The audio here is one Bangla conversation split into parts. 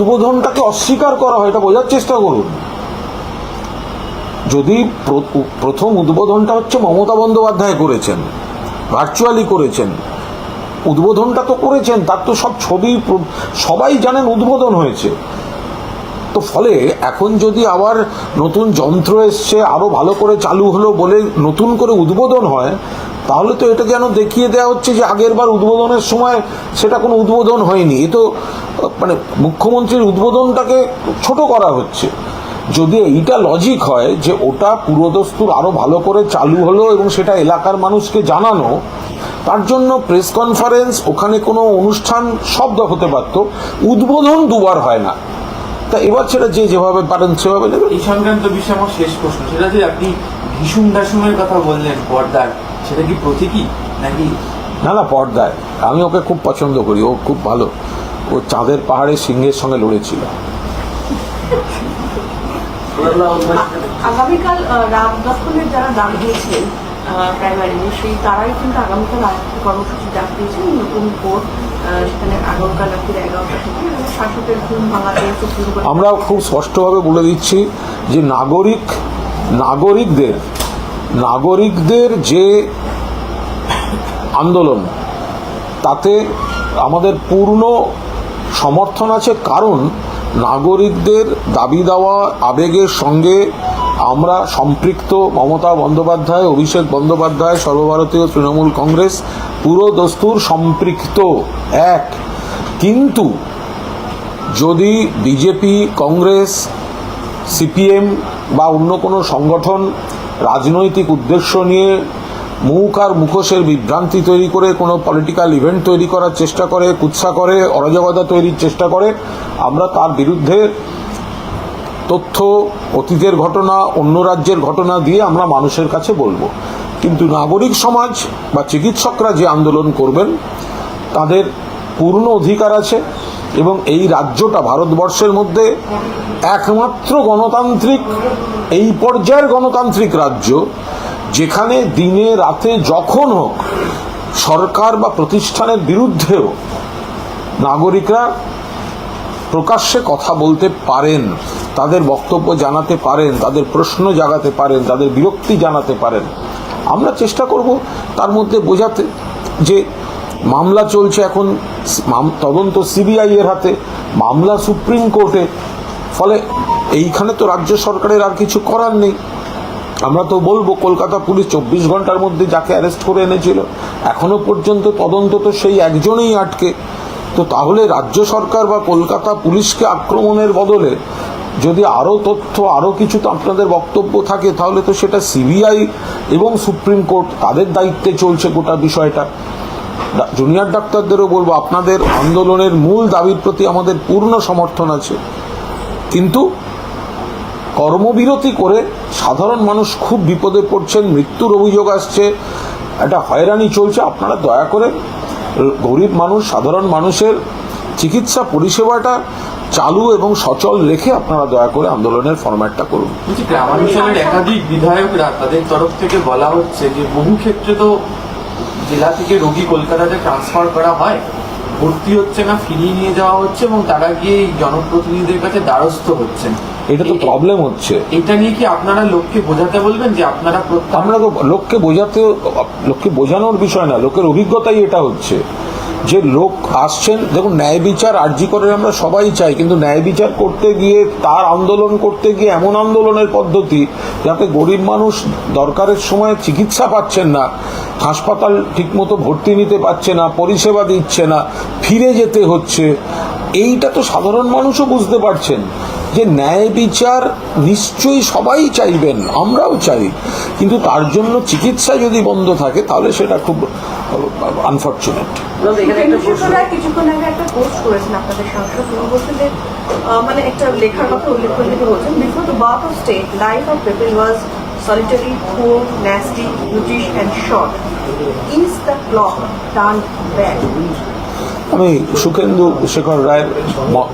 উদ্বোধনটাকে অস্বীকার করা হয়, এটা বোঝার চেষ্টা করুন। যদি প্রথম উদ্বোধনটা হচ্ছে মমতা বন্দ্যোপাধ্যায় করেছেন ভার্চুয়ালি করেছেন, উদ্বোধনটা তো করেছেন, তার তো সব ছবি সবাই জানেন উদ্বোধন হয়েছে। তো ফলে এখন যদি আবার নতুন যন্ত্র এসছে, আরও ভালো করে চালু হলো বলে নতুন করে উদ্বোধন হয় তাহলে তো এটা যেন দেখিয়ে দেওয়া হচ্ছে যে আগের বার উদ্বোধনের সময় সেটা কোনো উদ্বোধন হয়নি। এ তো মানে মুখ্যমন্ত্রীর উদ্বোধনটাকে ছোট করা হচ্ছে। যদি এইটা লজিক হয় যে ওটা পুরোদস্তুর আরও ভালো করে চালু হলো এবং সেটা এলাকার মানুষকে জানানো, তার জন্য প্রেস কনফারেন্স ওখানে কোনো অনুষ্ঠান শব্দ হতে পারত। উদ্বোধন দুবার হয় না। তা এবার সেটা যে যেভাবে পারেন সেভাবে নেবে এই সংক্রান্ত বিষয়ে আমার শেষ প্রশ্ন, সেটা যে আপনি ভীষণ দাসুমের কথা বললেন পর্দার সেটা কি প্রতীকী নাকি? না না পর্দায়। আমি ওকে খুব পছন্দ করি ও খুব ভালো। ও চাঁদের পাহাড়ে সিংহের সঙ্গে লড়েছিল। আগামীকাল রাত দখলের যারা দাম দিয়েছিলেন প্রাইমারি সেই তারাই কিন্তু আগামীকাল আরেকটি কর্মসূচি ডাক দিয়েছেন নতুন কোর্ট সেখানে আগামীকাল রাত্রি এগারোটা থেকে শাসকের ঘুম ভাঙাতে আমরা খুব স্পষ্টভাবে বলে দিচ্ছি যে নাগরিক নাগরিকদের নাগরিকদের যে আন্দোলন, তাতে আমাদের পূর্ণ সমর্থন আছে। কারণ নাগরিকদের দাবি দেওয়া আবেগের সঙ্গে আমরা সম্পৃক্ত মমতা বন্দ্যোপাধ্যায়, অভিষেক বন্দ্যোপাধ্যায়, সর্বভারতীয় তৃণমূল কংগ্রেস পুরো দস্তুর সম্পৃক্ত এক। কিন্তু যদি বিজেপি, কংগ্রেস, সিপিএম বা অন্য কোনো সংগঠন রাজনৈতিক উদ্দেশ্য নিয়ে মুখ আর মুখোশের বিভ্রান্তি তৈরি করে, কোনো পলিটিক্যাল ইভেন্ট তৈরি করার চেষ্টা করে, কুৎসা করে, অরাজকতা তৈরির চেষ্টা করে, আমরা তার বিরুদ্ধে তথ্য, অতীতের ঘটনা, অন্য রাজ্যের ঘটনা দিয়ে আমরা মানুষের কাছে বলব। কিন্তু নাগরিক সমাজ বা চিকিৎসকরা যে আন্দোলন করবেন, তাদের পূর্ণ অধিকার আছে। এবং এই রাজ্যটা ভারতবর্ষের মধ্যে একমাত্র গণতান্ত্রিক, এই পর্যায়ের গণতান্ত্রিক রাজ্য, যেখানে দিনে রাতে যখন হোক সরকার বা প্রতিষ্ঠানের বিরুদ্ধেও নাগরিকরা প্রকাশ্যে কথা বলতে পারেন, তাদের বক্তব্য জানাতে পারেন, তাদের প্রশ্ন জাগাতে পারেন, তাদের বিরক্তি জানাতে পারেন। আমরা চেষ্টা করব তার মধ্যে বোঝাতে যে মামলা চলছে এখন তদন্ত সিবিআই এর হাতে, মামলা সুপ্রিম কোর্টে। ফলে এইখানে তো রাজ্য সরকারের আর কিছু করার নেই। আমরা তো বলব, কলকাতা পুলিশ চব্বিশ ঘণ্টার মধ্যে যাকে অ্যারেস্ট করে এনেছিল, এখনও পর্যন্ত তদন্ত তো সেই একজনেই আটকে। তো তাহলে রাজ্য সরকার বা কলকাতা পুলিশকে আক্রমণের বদলে যদি আরও তথ্য আরও কিছু তো আপনাদের বক্তব্য থাকে, তাহলে তো সেটা সিবিআই এবং সুপ্রিম কোর্ট তাদের দায়িত্বে চলছে গোটা বিষয়টা। জুনিয়র ডাক্তারদেরও বলব, আপনাদের আন্দোলনের মূল দাবির প্রতি আমাদের পূর্ণ সমর্থন আছে। কিন্তু কর্মবিরতি করে সাধারণ মানুষ খুব বিপদে পড়ছেন, মৃত্যুর অভিযোগ আসছে, একটা হয়রানি চলছে। আপনারা দয়া করে গরিব মানুষ, সাধারণ মানুষের চিকিৎসা পরিষেবাটা চালু এবং সচল রেখে আপনারা দয়া করে আন্দোলনের ফরম্যাটটা করুন। একাধিক বিধায়করা তাদের তরফ থেকে বলা হচ্ছে যে বহু ক্ষেত্রে তো জেলা থেকে রোগী কলকাতাতে ট্রান্সফার করা হয় ভর্তি হচ্ছে না ফিরিয়ে নিয়ে যাওয়া হচ্ছে এবং তারা গিয়ে জনপ্রতিনিধিদের কাছে দ্বারস্থ হচ্ছেন। এটা তো প্রবলেম হচ্ছে। এটা নিয়ে কি আপনারা লোককে বোঝাতে বলবেন যে আপনারা আমরা তো লোককে বোঝাতে লোককে বোঝানোর বিষয় না লোকের অভিজ্ঞতাই এটা হচ্ছে। যে লোক আসছেন, দেখুন, ন্যায় বিচার আর্জি করে আমরা সবাই চাই, কিন্তু ন্যায় বিচার করতে গিয়ে, তার আন্দোলন করতে গিয়ে এমন আন্দোলনের পদ্ধতি যাতে গরিব মানুষ দরকারের সময় চিকিৎসা পাচ্ছেন না, হাসপাতাল ঠিকমতো ভর্তি নিতে পারছে না, পরিষেবা দিচ্ছে না, ফিরে যেতে হচ্ছে। এইটা তো সাধারণ মানুষও বুঝতে পারছেন। যে ন্যায় বিচার নিশ্চয়ই সবাই চাইবেন আমরাও চাই কিন্তু তার জন্য চিকিৎসা যদি বন্ধ থাকে তাহলে সেটা খুব আনফর্চুনেট কিছুক্ষণ আগে একটা পোস্ট করেছেন আপনাদের সাংসদ বলছেন যে মানে একটা লেখার কথা উল্লেখ করে তিনি বলছেন before the birth of state life of people was solitary, poor, nasty, brutish and short. Is the clock turned back? আমি সুখেন্দু শেখর রায়ের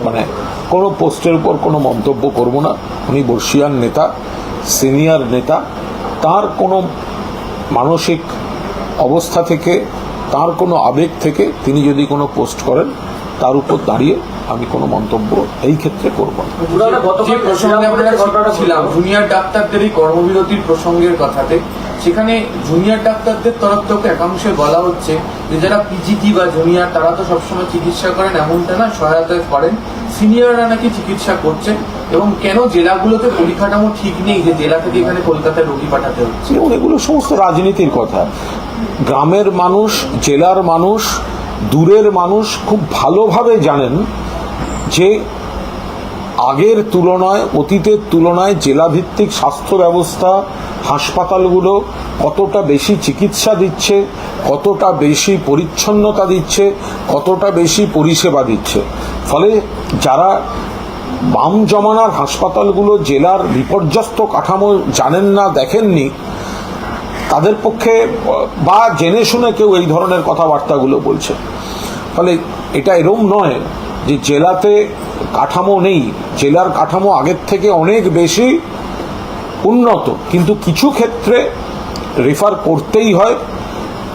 মানে কোনো পোস্টের উপর কোনো মন্তব্য করব না। উনি বর্ষিয়ান নেতা সিনিয়র নেতা। তার কোনো মানসিক অবস্থা থেকে তার কোনো আবেগ থেকে তিনি যদি কোনো পোস্ট করেন তার উপর দাঁড়িয়ে আমি কোনো মন্তব্য এই ক্ষেত্রে করব জুনিয়র ডাক্তারদের এই কর্মবিরতির প্রসঙ্গের কথাতে। সেখানে জুনিয়র ডাক্তারদের তরফ থেকে একাংশে বলা হচ্ছে যারা পিজিটি বা জুনিয়র তারা তো সবসময় চিকিৎসা করেন, এমনটা না, সহায়তা করেন। সিনিয়ররা নাকি চিকিৎসা করছেন এবং কেন জেলাগুলোতে পরিকাঠামো ঠিক নেই যে জেলা থেকে এখানে কলকাতায় রোগী পাঠাতে হচ্ছে? এগুলো সমস্ত রাজনীতির কথা। গ্রামের মানুষ, জেলার মানুষ, দূরের মানুষ খুব ভালোভাবে জানেন যে আগের তুলনায়, অতীতের তুলনায় জেলাভিত্তিক স্বাস্থ্য ব্যবস্থা হাসপাতালগুলো কতটা বেশি চিকিৎসা দিচ্ছে, কতটা বেশি পরিচ্ছন্নতা দিচ্ছে, কতটা বেশি পরিষেবা দিচ্ছে। ফলে যারা বাম জমানার হাসপাতালগুলো জেলার বিপর্যস্ত কাঠামো জানেন না, দেখেননি, তাদের পক্ষে, বা জেনে শুনে কেউ এই ধরনের কথাবার্তাগুলো বলছে। ফলে এটা এরম নয় যে জেলাতে কাঠামো নেই, জেলার কাঠামো আগের থেকে অনেক বেশি উন্নত, কিন্তু কিছু ক্ষেত্রে রেফার করতেই হয়।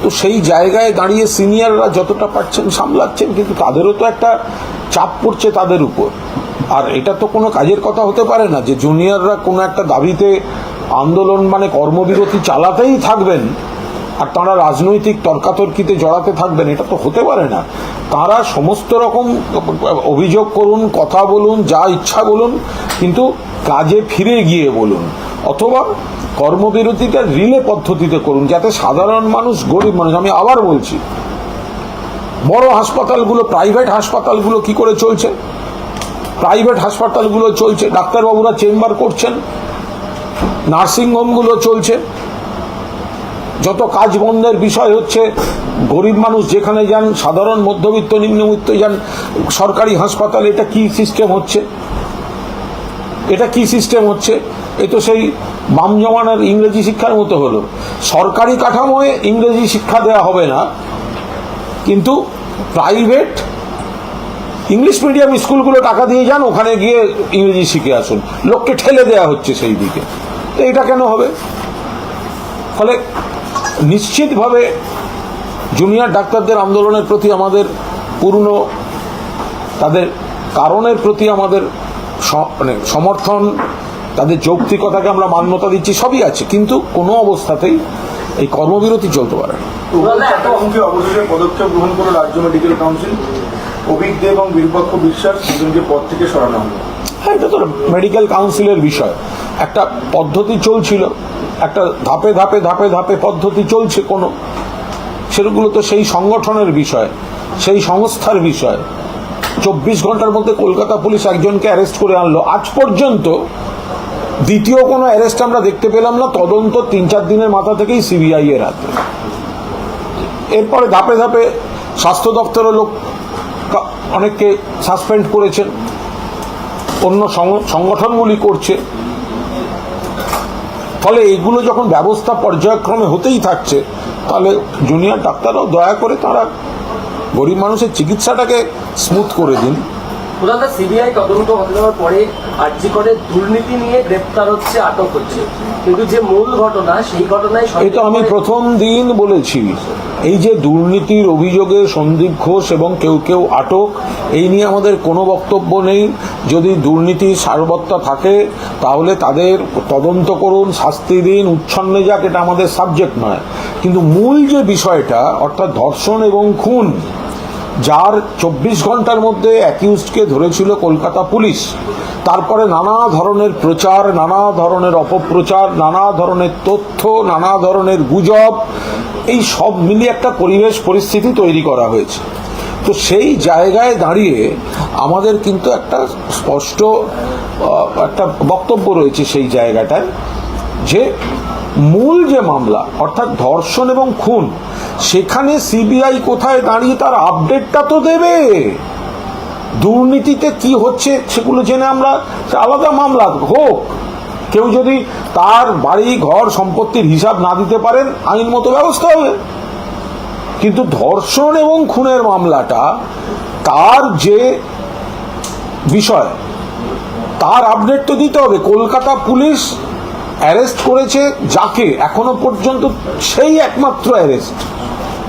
তো সেই জায়গায় দাঁড়িয়ে সিনিয়ররা যতটা পারছেন সামলাচ্ছেন, কিন্তু তাদেরও তো একটা চাপ পড়ছে তাদের উপর। আর এটা তো কোনো কাজের কথা হতে পারে না যে জুনিয়ররা কোনো একটা দাবিতে আন্দোলন মানে কর্মবিরতি চালাতেই থাকবেন। আর তারা রাজনৈতিক তর্কাতর্কিতে জড়াতে থাকবেন, এটা তো হতে পারে না। তারা সমস্ত রকম অভিযোগ করুন, কথা বলুন, যা ইচ্ছা বলুন, কিন্তু কাজে ফিরে গিয়ে বলুন। অথবা কর্মবিরতিটা রিলে পদ্ধতিতে করুন, যাতে সাধারণ মানুষ গরিব মানুষ, আমি আবার বলছি, বড় হাসপাতালগুলো, প্রাইভেট হাসপাতালগুলো কি করে চলছে? প্রাইভেট হাসপাতালগুলো চলছে, ডাক্তারবাবুরা চেম্বার করছেন, নার্সিংহোমগুলো চলছে যত কাজ বন্ধের বিষয় হচ্ছে, গরিব মানুষ যেখানে যান, সাধারণ মধ্যবিত্ত, নিম্নবিত্ত যান, সরকারি হাসপাতাল এটা কি সিস্টেম হচ্ছে? এটা কি সিস্টেম হচ্ছে? এ তো সেই বাম জমানার ইংরেজি শিক্ষার মতো হলো। সরকারি কাঠামোয় ইংরেজি শিক্ষা দেওয়া হবে না, কিন্তু প্রাইভেট ইংলিশ মিডিয়াম স্কুলগুলো টাকা দিয়ে যান, ওখানে গিয়ে ইংরেজি শিখে আসুন। লোককে ঠেলে দেওয়া হচ্ছে সেই দিকে। তো এটা কেন হবে? ফলে নিশ্চিতভাবে জুনিয়র ডাক্তারদের আন্দোলনের প্রতি আমাদের পূর্ণ তাদের কারণের প্রতি আমাদের মানে সমর্থন তাদের যৌক্তিকতাকে আমরা মান্যতা দিচ্ছি সবই আছে। কিন্তু কোনো অবস্থাতেই এই কর্মবিরতি চলতে পারে অবশেষে পদক্ষেপ গ্রহণ করল রাজ্য মেডিকেল কাউন্সিল অভিজ্ঞ এবং বিশ্বাস দুজনকে পদ থেকে সরানো হলো। হ্যাঁ এটা তো মেডিকেল কাউন্সিলের বিষয়। একটা পদ্ধতি চলছিল। একটা ধাপে ধাপে ধাপে ধাপে পদ্ধতি চলছে কোনো। সেগুলো তো সেই সংগঠনের বিষয়, সেই সংস্থার বিষয়। চব্বিশ ঘণ্টার মধ্যে কলকাতা পুলিশ একজনকে অ্যারেস্ট করে আনলো। আজ পর্যন্ত দ্বিতীয় কোনো অ্যারেস্ট আমরা দেখতে পেলাম না, তদন্ত তিন চার দিনের মাথা থেকেই সিবিআই এর হাতে। এরপরে ধাপে ধাপে স্বাস্থ্য দপ্তরের লোক অনেককে সাসপেন্ড করেছেন। অন্য সংগঠনগুলি করছে। ফলে এইগুলো যখন ব্যবস্থা পর্যায়ক্রমে হতেই থাকছে, তাহলে জুনিয়র ডাক্তাররাও দয়া করে তারা গরিব মানুষের চিকিৎসাটাকে স্মুথ করে দিন। পুরানো সিবিআই তদন্ত হতে যাওয়ার পরে আর্জি করে দুর্নীতি নিয়ে গ্রেপ্তার হচ্ছে আটক হচ্ছে। কিন্তু যে মূল ঘটনা সেই ঘটনায় তো আমি প্রথম দিন বলেছি। এই যে দুর্নীতির অভিযোগে সন্দীপ ঘোষ এবং কেউ কেউ আটক এই নিয়ে আমাদের কোনো বক্তব্য নেই। যদি দুর্নীতি সারবত্তা থাকে তাহলে তাদের তদন্ত করুন শাস্তি দিন উচ্ছন্নে যাক এটা আমাদের সাবজেক্ট নয়। কিন্তু মূল যে বিষয়টা অর্থাৎ ধর্ষণ এবং খুন যার চব্বিশ ঘণ্টার মধ্যে অ্যাকিউজকে ধরেছিল কলকাতা পুলিশ। তারপরে নানা ধরনের প্রচার, নানা ধরনের অপপ্রচার, নানা ধরনের তথ্য, নানা ধরনের গুজব, এই সব মিলিয়ে একটা পরিবেশ পরিস্থিতি তৈরি করা হয়েছে। তো সেই জায়গায় দাঁড়িয়ে আমাদের কিন্তু একটা স্পষ্ট একটা বক্তব্য রয়েছে সেই জায়গাটায় যে মূল যে মামলা, অর্থাৎ ধর্ষণ এবং খুন, সেখানে সিবিআই কোথায় দাঁড়িয়ে তার আপডেটটা তো দেবে। দুর্নীতিতে কি হচ্ছে সেগুলো জেনে আমরা আলাদা মামলা হোক। কেউ যদি তার বাড়ি, ঘর সম্পত্তির হিসাব না দিতে পারেন, আইন মতো ব্যবস্থা হবে। কিন্তু ধর্ষণ এবং খুনের মামলাটা, তার যে বিষয়, তার আপডেট তো দিতে হবে। কলকাতা পুলিশ অ্যারেস্ট করেছে যাকে এখনও পর্যন্ত সেই একমাত্র অ্যারেস্ট।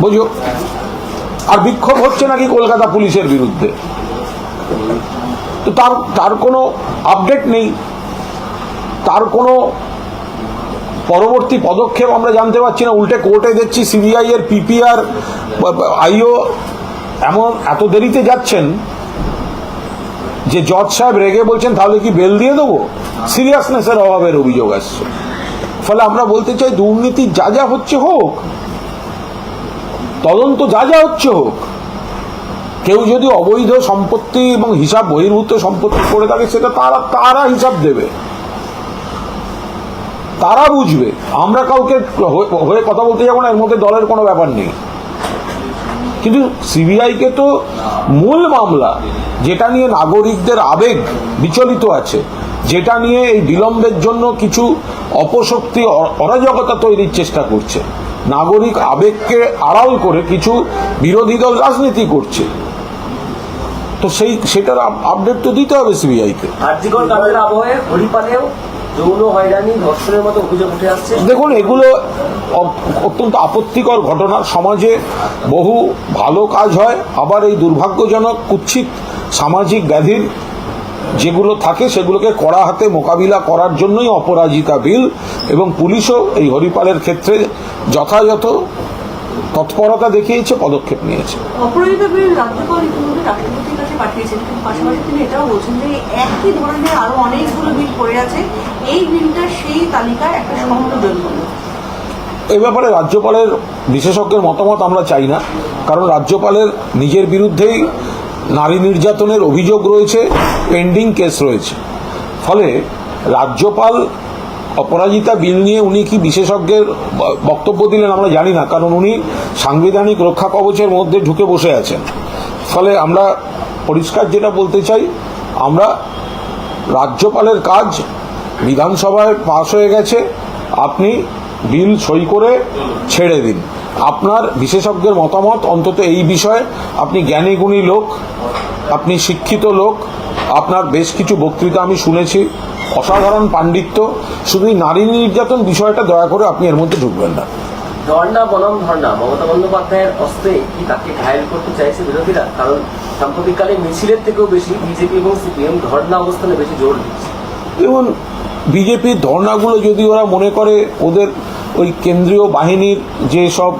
বুঝো? আর বিক্ষোভ হচ্ছে নাকি কলকাতা পুলিশের বিরুদ্ধে? তো তার তার কোনো আপডেট নেই। তার কোনো পরবর্তী পদক্ষেপ আমরা জানতে পারছি না। উল্টে কোর্টে দেখছি সিবিআই এর পিপিআর, আইও এমন এত দেরিতে যাচ্ছেন যে জজ সাহেব রেগে বলছেন, তাহলে কি বেল দিয়ে দেবো? সিরিয়াসনেসের অভাবের অভিযোগ আসছে। ফলে আমরা বলতে চাই, দুর্নীতি যা যা হচ্ছে হোক, তদন্ত যা যা হচ্ছে হোক, কেউ যদি অবৈধ সম্পত্তি এবং হিসাব বহির্ভূত সম্পত্তি করে থাকে, সেটা তারা তারা হিসাব দেবে। তারা বুঝবে। আমরা কাউকে হয়ে- কথা বলতে যাব না, এর মধ্যে দলের কোনো ব্যাপার নেই। কিন্তু সিবিআইকে তো মূল মামলা যেটা নিয়ে নাগরিকদের আবেগ বিচলিত আছে যেটা নিয়ে এই বিলম্বের জন্য কিছু অপশক্তি অরাজকতা তৈরির চেষ্টা করছে। নাগরিক আবেগকে আড়াল করে কিছু বিরোধী দল রাজনীতি করছে। তো সেই সেটার আপডেট তো দিতে হবে সিবিআইকে। দেখুন এগুলো অত্যন্ত আপত্তিকর ঘটনা। সমাজে বহু ভালো কাজ হয়। আবার এই দুর্ভাগ্যজনক কুৎসিত সামাজিক ব্যাধির যেগুলো থাকে সেগুলোকে কড়া হাতে মোকাবিলা করার জন্যই অপরাজিতা বিল এবং পুলিশও এই হরিপালের ক্ষেত্রে যথাযথ তৎপরতা দেখিয়েছে পদক্ষেপ নিয়েছে। অপরাজিতা বিল রাজ্যপাল ইতিমধ্যে রাষ্ট্রপতির কাছে পাঠিয়েছেন পাশাপাশি তিনি এটাও বলছেন যে একই ধরনের আরও অনেকগুলো বিল পড়ে আছে এই বিলটা সেই তালিকায় একটা সংযোজন করল এই ব্যাপারে রাজ্যপালের বিশেষজ্ঞের মতামত আমরা চাই না কারণ রাজ্যপালের নিজের বিরুদ্ধেই নারী নির্যাতনের অভিযোগ রয়েছে পেন্ডিং কেস রয়েছে। ফলে রাজ্যপাল অপরাজিতা বিল নিয়ে উনি কি বিশেষজ্ঞের বক্তব্য দিলেন আমরা জানি না, কারণ উনি সাংবিধানিক রক্ষা কবচের মধ্যে ঢুকে বসে আছেন। ফলে আমরা পরিষ্কার যেটা বলতে চাই, আমরা রাজ্যপালের কাজ বিধানসভায় পাশ হয়ে গেছে, আপনি বিল সই করে ছেড়ে দিন। আপনার বিশেষজ্ঞের মতামত অন্তত এই বিষয়ে আপনি জ্ঞানী গুণী লোক আপনি শিক্ষিত লোক আপনার বেশ কিছু বক্তৃতা আমি শুনেছি অসাধারণ পাণ্ডিত্য শুধু নারী নির্যাতন বিষয়টা দয়া করে আপনি এর মধ্যে ঢুকবেন না। ধর্ণা বনাম ধর্ণা মমতা বন্দ্যোপাধ্যায়ের অস্ত্রে কি তাকে ঘায়েল করতে চাইছে বিরোধীরা? কারণ সাম্প্রতিককালে মিছিলের থেকেও বেশি বিজেপি এবং সিপিএম ধর্ণা অবস্থানে বেশি জোর দিচ্ছে। বিজেপির ধর্নাগুলো যদি ওরা মনে করে ওদের ওই কেন্দ্রীয় বাহিনীর যে সব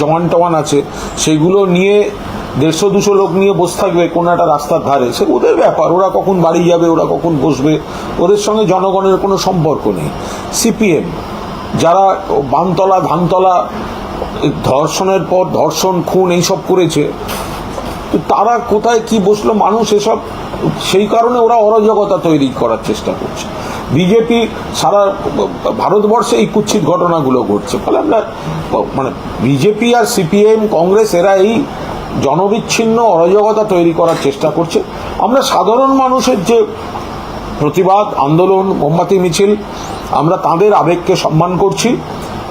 জওয়ান টওয়ান আছে, সেগুলো নিয়ে দেড়শো, দুশো লোক নিয়ে বসে থাকবে কোনো একটা রাস্তার ধারে। সে ওদের ব্যাপার, ওরা কখন বাড়ি যাবে, ওরা কখন বসবে, ওদের সঙ্গে জনগণের কোনো সম্পর্ক নেই। সিপিএম, যারা বানতলা ধানতলা ধর্ষণের পর ধর্ষণ, খুন এইসব করেছে, তো তারা কোথায় কি বসল, মানুষ এসব, সেই কারণে ওরা অরাজকতা তৈরি করার চেষ্টা করছে। বিজেপি সারা ভারতবর্ষে এই কুৎসিত ঘটনাগুলো ঘটছে। ফলে আমরা মানে বিজেপি আর সিপিএম, কংগ্রেস এরা এই জনবিচ্ছিন্ন অরাজকতা তৈরি করার চেষ্টা করছে। আমরা সাধারণ মানুষের যে প্রতিবাদ, আন্দোলন, মোমবাতি, মিছিল, আমরা তাদের আবেগকে সম্মান করছি।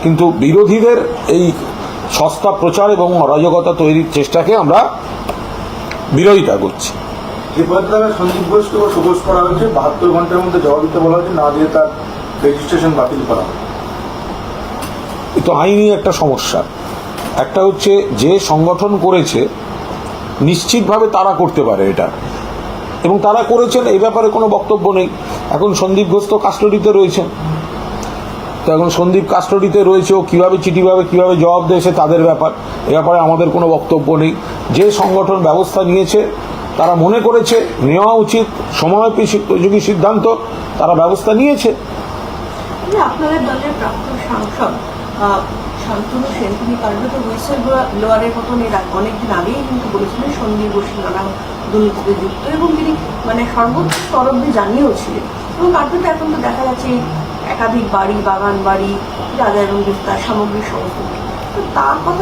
কিন্তু বিরোধীদের এই সস্তা প্রচার এবং অরাজকতা তৈরির চেষ্টাকে আমরা বিরোধিতা করছি। যে পদত্যাগে সন্দীপ ঘোষকে সুবোধ করা হয়েছে বাহাত্তর ঘণ্টার মধ্যে জবাব দিতে বলা হয়েছে, না দিয়ে তার রেজিস্ট্রেশন বাতিল করা তো আইনি একটা সমস্যা। একটা হচ্ছে যে সংগঠন করেছে, নিশ্চিতভাবে তারা করতে পারে এটা। এবং তারা করেছেন, এই ব্যাপারে কোনো বক্তব্য নেই। এখন সন্দীপ ঘোষ তো কাস্টডিতে রয়েছেন। তো এখন সন্দীপ কাস্টডিতে রয়েছে, ও কীভাবে চিঠি পাবে কীভাবে জবাব দেয় তাদের ব্যাপার। এ ব্যাপারে আমাদের কোনো বক্তব্য নেই। যে সংগঠন ব্যবস্থা নিয়েছে তারা মনে করেছে, নেওয়া উচিত সময়োপযোগী সিদ্ধান্ত, তারা ব্যবস্থা নিয়েছে। আপনাদের শান্তনু সেন, তিনি কার্যত লোয়ারের আগেই কিন্তু বলেছিলেন নানা দুর্নীতিতে যুক্ত এবং তিনি মানে সর্বোচ্চ এবং এখন তো দেখা যাচ্ছে, একাধিক বাড়ি, বাগান বাড়ি রাজা এবং বিস্তার সামগ্রী সমস্ত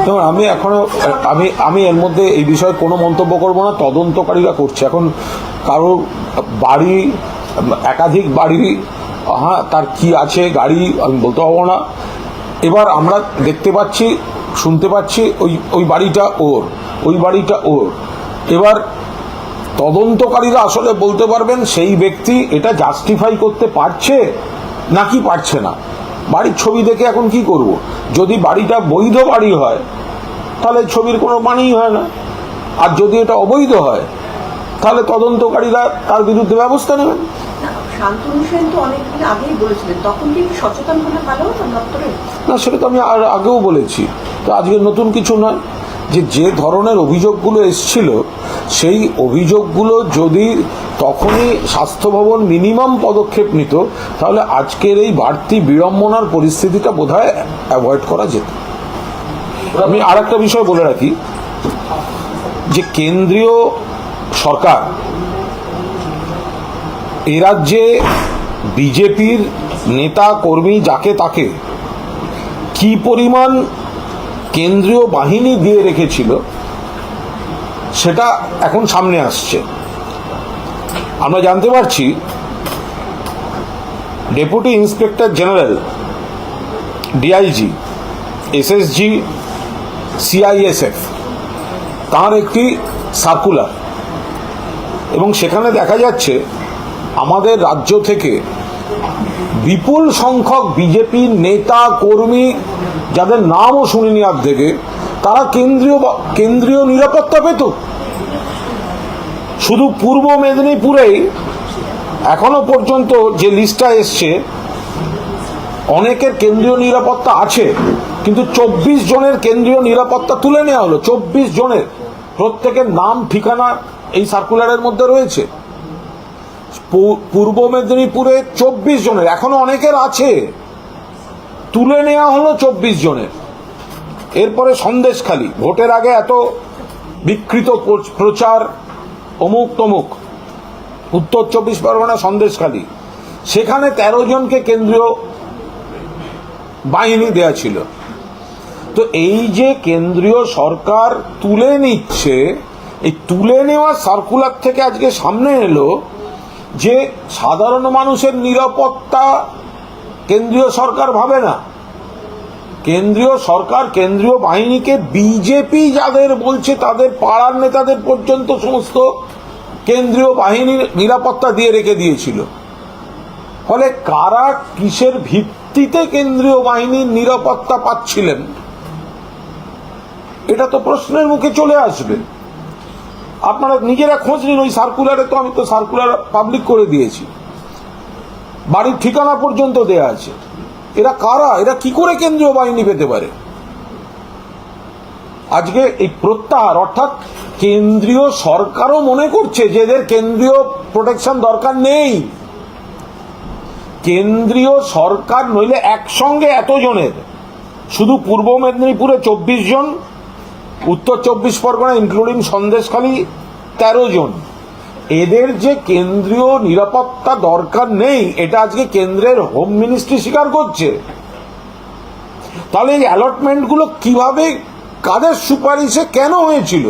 দেখুন, আমি এখনও, আমি আমি এর মধ্যে এই বিষয়ে কোনো মন্তব্য করব না, তদন্তকারীরা করছে। এখন কারোর বাড়ি, একাধিক বাড়ি হ্যাঁ তার কি আছে, গাড়ি, আমি বলতে পারব না। এবার আমরা দেখতে পাচ্ছি, শুনতে পাচ্ছি, ওই ওই বাড়িটা ওর, ওই বাড়িটা ওর। এবার তদন্তকারীরা আসলে বলতে পারবেন, সেই ব্যক্তি এটা জাস্টিফাই করতে পারছে নাকি পারছে না? বাড়ির ছবি দেখে এখন কি করব? যদি বাড়িটা বৈধ বাড়ি হয় তাহলে ছবির কোনো মানেই হয় না। আর যদি এটা অবৈধ হয় তাহলে তদন্তকারীরা তার বিরুদ্ধে ব্যবস্থা নেবেন। না, শান্তনু সেন তো অনেকদিন আগেই বলেছিলেন তখন কি একটু সচেতন হলে ভালো হতো দপ্তরে? না সেটা তো আমি আর আগেও বলেছি। তো আজকে নতুন কিছু নয়। যে যে ধরনের অভিযোগগুলো এসছিল, সেই অভিযোগগুলো যদি তখনই স্বাস্থ্য ভবন মিনিমাম পদক্ষেপ নিত, তাহলে আজকের এই বাড়তি বিড়ম্বনার পরিস্থিতিটা বোধহয় অ্যাভয়েড করা যেত। আমি আর একটা বিষয় বলে রাখি, যে কেন্দ্রীয় সরকার এ রাজ্যে বিজেপির নেতা কর্মী যাকে তাকে কি পরিমাণ কেন্দ্রীয় বাহিনী দিয়ে রেখেছিল, সেটা এখন সামনে আসছে। আমরা জানতে পারছি, deputy inspector general, DIG, SSG, CISF, তার একটি সার্কুলার। এবং সেখানে দেখা যাচ্ছে, আমাদের রাজ্য থেকে বিপুল সংখ্যক বিজেপি নেতা, কর্মী, যাদের নামও শুনিনি থেকে, তারা কেন্দ্রীয় কেন্দ্রীয় নিরাপত্তা পেত। শুধু পূর্ব মেদিনীপুরেই এখনও পর্যন্ত যে লিস্টটা এসছে, অনেকের কেন্দ্রীয় নিরাপত্তা আছে, কিন্তু চব্বিশ জনের কেন্দ্রীয় নিরাপত্তা তুলে নেওয়া হলো। চব্বিশ জনের প্রত্যেকের নাম, ঠিকানা এই সার্কুলারের মধ্যে রয়েছে। পূর্ব মেদিনীপুরে চব্বিশ জনের, এখনও অনেকের আছে। তুলে নেওয়া হলো চব্বিশ জনের। এরপরে সন্দেশখালী, ভোটের আগে এত বিকৃত প্র- প্রচার, অমুক তমুক। উত্তর চব্বিশ পরগনা, সন্দেশখালী। সেখানে তেরো জনকে কেন্দ্রীয় বাহিনী দেয়া ছিল। তো এই যে কেন্দ্রীয় সরকার তুলে নিচ্ছে, এই তুলে নেওয়া সার্কুলার থেকে আজকে সামনে এলো যে সাধারণ মানুষের নিরাপত্তা কেন্দ্রীয় সরকার ভাবে না। কেন্দ্রীয় সরকার, কেন্দ্রীয় বাহিনীকে বিজেপি যাদের বলছে, তাদের পাড়ার নেতাদের পর্যন্ত সমস্ত কেন্দ্রীয় বাহিনীর নিরাপত্তা দিয়ে রেখে দিয়েছিল। ফলে কারা কিসের ভিত্তিতে কেন্দ্রীয় বাহিনীর নিরাপত্তা পাচ্ছিলেন? এটা তো প্রশ্নের মুখে চলে আসবে। আপনারা নিজেরা খোঁজ নিন, ওই সার্কুলারে তো আমি তো সার্কুলার পাবলিক করে দিয়েছি। বাড়ির ঠিকানা পর্যন্ত দেয়া আছে। এরা কারা? এরা কি করে কেন্দ্রীয় বাহিনী পেতে পারে? আজকে এই প্রত্যাহার, অর্থাৎ কেন্দ্রীয় সরকারও মনে করছে যে এদের কেন্দ্রীয় প্রোটেকশন দরকার নেই। কেন্দ্রীয় সরকার নইলে একসঙ্গে এতজনের, শুধু পূর্ব মেদিনীপুরে চব্বিশ জন উত্তর চব্বিশ পরগনা ইনক্লুডিং সন্দেশখালী, তেরো জন। এদের যে কেন্দ্রীয় নিরাপত্তা দরকার নেই, এটা আজকে কেন্দ্রের হোম মিনিস্ট্রি স্বীকার করছে। তাহলে এই অ্যালটমেন্টগুলো কীভাবে, কাদের সুপারিশে কেন হয়েছিল?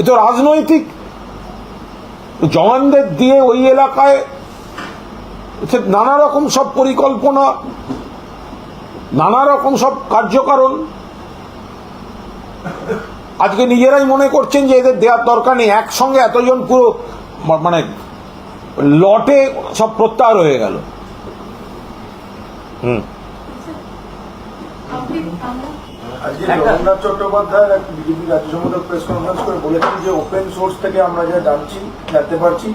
এ তো রাজনৈতিক জওয়ানদের দিয়ে ওই এলাকায় নানা রকম সব পরিকল্পনা, নানা রকম সব কার্যকারণ। আজকে নিজেরাই মনে করছেন যে এদের দেওয়ার দরকার নেই। একসঙ্গে এতজন পুরো মানে লটে সব প্রত্যাহার হয়ে গেল। হুম। জগন্নাথ চট্টোপাধ্যায় এক বিজেপি রাজ্য প্রেস কনফারেন্স করে বলেছেন যে ওপেন সোর্স থেকে আমরা যা জানছি, জানতে পারছি,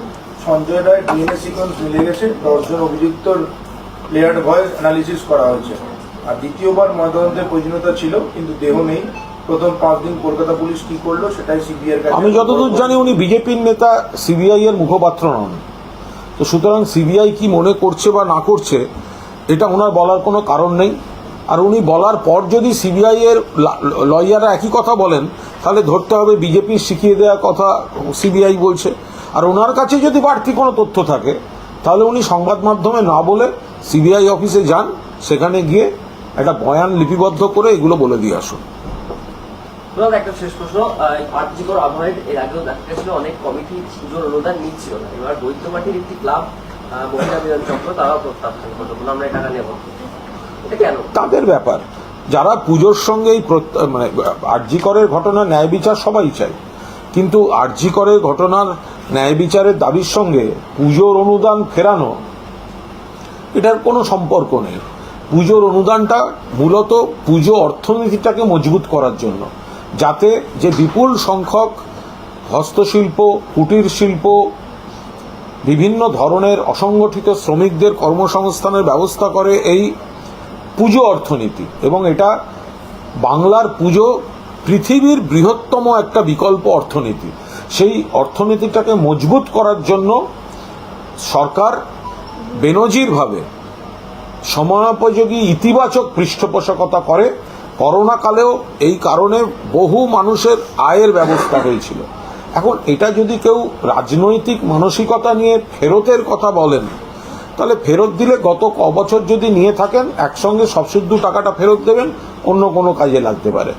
সঞ্জয় রায় ডিএনএ সিকোয়েন্স মিলে গেছে, দশজন অভিযুক্তর লেয়ার্ড ভয়েস অ্যানালিসিস করা হয়েছে। আর দ্বিতীয়বার ময়দানতের প্রয়োজনীয়তা ছিল, কিন্তু দেহ নেই। প্রথম পাঁচ দিন কলকাতা পুলিশ কি করল সেটাই সিবিআই আমি যতদূর জানি উনি বিজেপির নেতা সিবিআই এর মুখপাত্র নন। তো সুতরাং সিবিআই কি মনে করছে বা না করছে এটা ওনার বলার কোনো কারণ নেই। আর উনি বলার পর যদি সিবিআই এর লয়াররা একই কথা বলেন তাহলে ধরতে হবে বিজেপির শিখিয়ে দেওয়া কথা সিবিআই বলছে। আর ওনার কাছে যদি বাড়তি কোনো তথ্য থাকে তাহলে উনি সংবাদ মাধ্যমে না বলে সিবিআই অফিসে যান সেখানে গিয়ে একটা বয়ান লিপিবদ্ধ করে এগুলো বলে দিয়ে আসুন। প্রধান একটা শেষ প্রশ্ন আর্যিকর আবহাওয়ায় এর আগেও দেখা গেছিল, অনেক কমিটি পুজোর অনুদান নিচ্ছিল। না এবার বৈদ্যবাটির একটি ক্লাব মহিলা বিধান চক্র, তারাও প্রত্যাখ্যান করল আমরা টাকা নেব এটা কেন? তাদের ব্যাপার। যারা পুজোর সঙ্গে এই মানে আরজিকরের ঘটনা, ন্যায় বিচার সবাই চায়। কিন্তু আরজিকরের ঘটনার ন্যায় বিচারের দাবির সঙ্গে পুজোর অনুদান ফেরানো, এটার কোনো সম্পর্ক নেই। পুজোর অনুদানটা মূলত পুজো অর্থনীতিটাকে মজবুত করার জন্য। যাতে যে বিপুল সংখ্যক হস্তশিল্প, কুটির শিল্প, বিভিন্ন ধরনের অসংগঠিত শ্রমিকদের কর্মসংস্থানের ব্যবস্থা করে এই পুজো অর্থনীতি। এবং এটা বাংলার পুজো পৃথিবীর বৃহত্তম একটা বিকল্প অর্থনীতি। সেই অর্থনীতিটাকে মজবুত করার জন্য সরকার বেনজিরভাবে সময়োপযোগী ইতিবাচক পৃষ্ঠপোষকতা করে করোনা কালেও এই কারণে বহু মানুষের আয়ের ব্যবস্থা হয়েছিল। এখন এটা যদি কেউ রাজনৈতিক মানসিকতা নিয়ে ফেরতের কথা বলেন, তাহলে ফেরত দিলে গত ক বছর যদি নিয়ে থাকেন, একসঙ্গে সবসুদ্ধ টাকাটা ফেরত দেবেন, অন্য কোনো কাজে লাগতে পারে।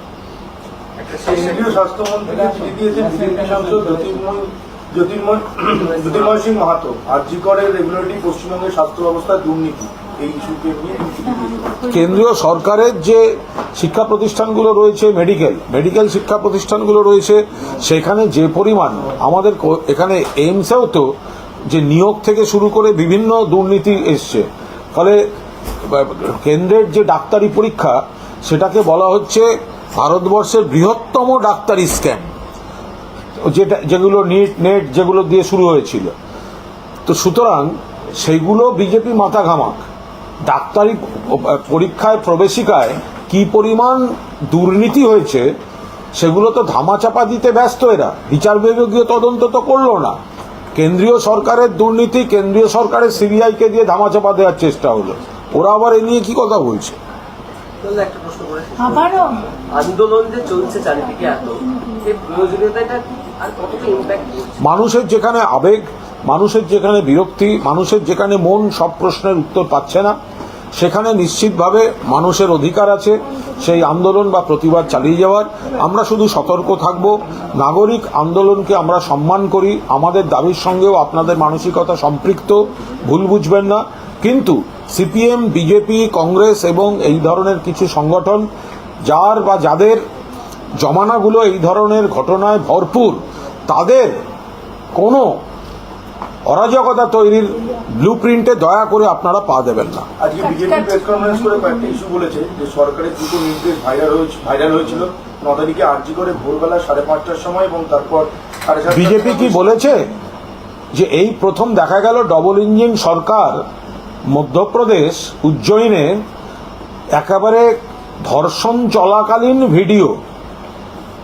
জ্যোতির্ময় জ্যোতির্ময় সিং মাহাতো। আরজি করের রেগুলেটরি পশ্চিমবঙ্গের স্বাস্থ্য ব্যবস্থার দুর্নীতি। তিনি চিঠি দিয়েছেন কেন্দ্রীয় সরকারের যে শিক্ষা প্রতিষ্ঠানগুলো রয়েছে মেডিকেল মেডিকেল শিক্ষা প্রতিষ্ঠানগুলো রয়েছে সেখানে যে পরিমাণ আমাদের এখানে এইমসেও তো যে নিয়োগ থেকে শুরু করে বিভিন্ন দুর্নীতি এসছে। ফলে কেন্দ্রের যে ডাক্তারি পরীক্ষা সেটাকে বলা হচ্ছে ভারতবর্ষের বৃহত্তম ডাক্তারি স্ক্যাম। যেটা যেগুলো নিট নেট যেগুলো দিয়ে শুরু হয়েছিল। তো সুতরাং সেইগুলো বিজেপি মাথা ঘামাক। ডাক্তারি পরীক্ষায় প্রবেশিকায় কি পরিমাণ দুর্নীতি হয়েছে সেগুলো তো ধামাচাপা দিতে ব্যস্ত এরা। বিচার বিভাগীয় তদন্ত তো করল না। কেন্দ্রীয় সরকারের দুর্নীতি কেন্দ্রীয় সরকারের সিবিআইকে দিয়ে ধামাচাপা দেওয়ার চেষ্টা হলো। ওরা আবার এ নিয়ে কি কথা বলছে? তাহলে একটা প্রশ্ন করে শেষ করি। আবারও। আন্দোলন যে চলছে চারিদিকে এত প্রয়োজনীয়তাটা আর কতটা ইম্প্যাক্ট মানুষের যেখানে আবেগ মানুষের যেখানে বিরক্তি, মানুষের যেখানে মন সব প্রশ্নের উত্তর পাচ্ছে না, সেখানে নিশ্চিতভাবে মানুষের অধিকার আছে, সেই আন্দোলন বা প্রতিবাদ চালিয়ে যাওয়ার। আমরা শুধু সতর্ক থাকব। নাগরিক আন্দোলনকে আমরা সম্মান করি। আমাদের দাবির সঙ্গেও আপনাদের মানসিকতা সম্পৃক্ত। ভুল বুঝবেন না। কিন্তু সিপিএম, বিজেপি, কংগ্রেস এবং এই ধরনের কিছু সংগঠন, যার বা যাদের জমানাগুলো এই ধরনের ঘটনায় ভরপুর, তাদের কোনো অরাজকতা তৈরির ব্লু প্রিন্টে দয়া করে আপনারা পা দেবেন না। আজকে বিজেপি প্রেস কনফারেন্স করে কয়েকটা ইস্যু বলেছে যে সরকারের দুটো নির্দেশ ভাইরাল হয়েছে ভাইরাল হয়েছিল। ন তারিখে আরজি করে ভোরবেলা সাড়ে পাঁচটার সময় এবং তারপর বিজেপি কি বলেছে যে এই প্রথম দেখা গেল ডবল ইঞ্জিন সরকার মধ্যপ্রদেশ উজ্জয়িনে একেবারে ধর্ষণ চলাকালীন ভিডিও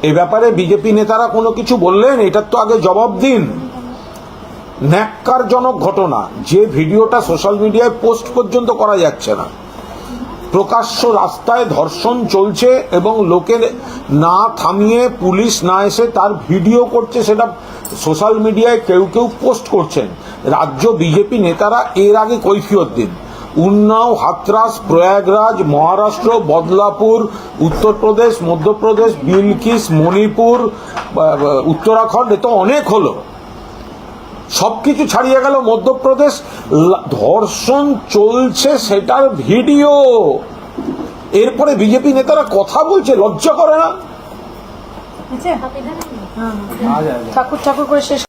এ ব্যাপারে বিজেপি নেতারা কোনো কিছু বললেন? এটার তো আগে জবাব দিন। ন্যাক্কারজনক ঘটনা, যে ভিডিওটা সোশ্যাল মিডিয়ায় পোস্ট পর্যন্ত করা যাচ্ছে না। প্রকাশ্য রাস্তায় ধর্ষণ চলছে এবং লোকের না থামিয়ে পুলিশ না এসে তার ভিডিও করছে সেটা সোশ্যাল মিডিয়ায় কেউ কেউ পোস্ট করছেন। রাজ্য বিজেপি নেতারা এর আগে কৈফিয়ত দিন। উন্নাও, হাতরাস, প্রয়াগরাজ, মহারাষ্ট্র, বদলাপুর, উত্তরপ্রদেশ, মধ্যপ্রদেশ, বিলকিস, মণিপুর উত্তরাখণ্ড, এ তো অনেক হলো। সবকিছু ছাড়িয়ে গেল মধ্যপ্রদেশ। ধর্ষণ চলছে সেটার ভিডিও। এরপরে বিজেপি নেতারা কথা বলছে লজ্জা করে না? হ্যাঁ। ঠাকুর ঠাকুর করে শেষ